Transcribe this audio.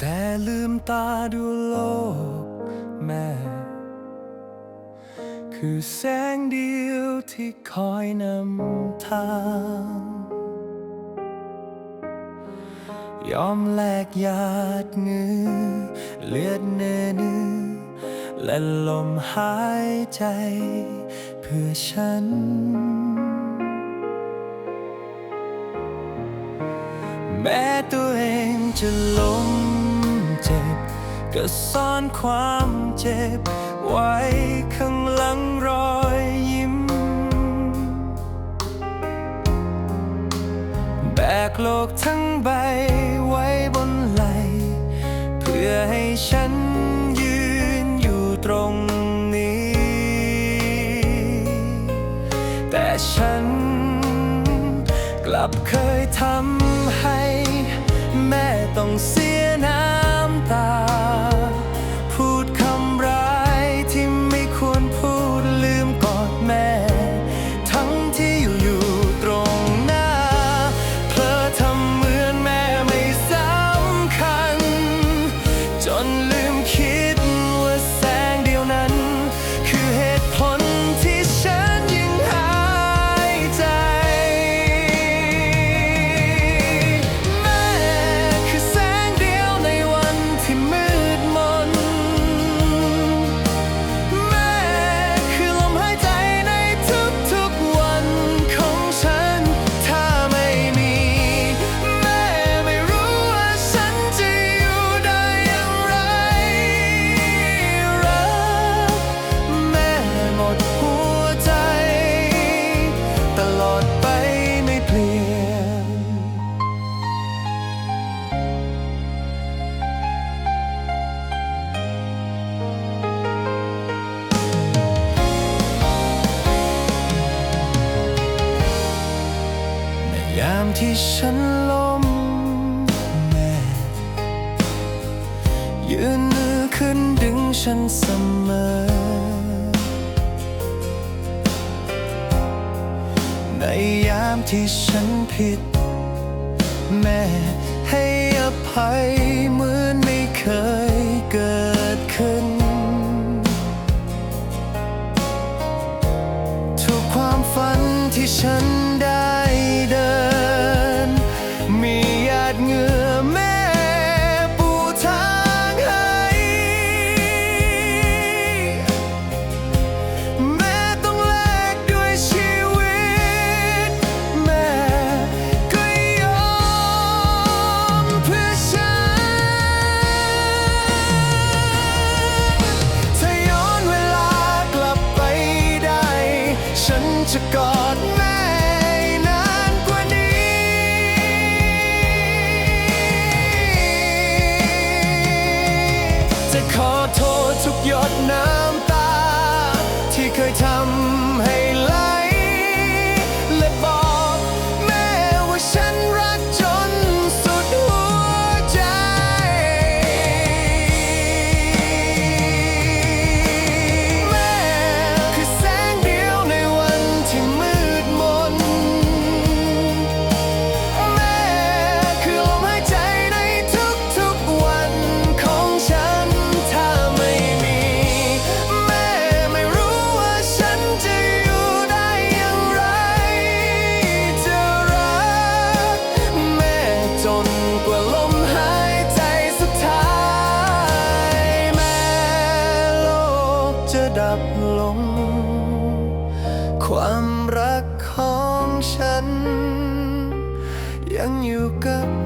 แต่ลืมตาดูโลกแม่ คือแสงเดียวที่คอยนำทาง ยอมแลกหยาดเหงือเลือดเนื้อเนื้อและลมหายใจ เพื่อฉัน แม้ตัวเองจะล้ม เจ็บ ก็ซ่อนความเจ็บ ไว้ข้างหลังรอยยิ้ม แบกโลกทั้งใบไว้บนไหล เพื่อให้ฉันยืนอยู่ตรงนี้ แต่ฉันกลับเคยทำให้ แม่ต้องเสียน้ำ ตามที่ฉันล้มแม่ยืนมือขึ้นดึงฉันเสมอ ในยามที่ฉันผิด แม่ให้อภัยเหมือนไม่เคยเกิดขึ้น ทุกความฝันที่ฉันได้ จะกอดแม่นานกว่านี้ จะขอโทษทุกหยดน้ำตา ที่เคยทำ ความรักของฉัน ยังอยู่กับ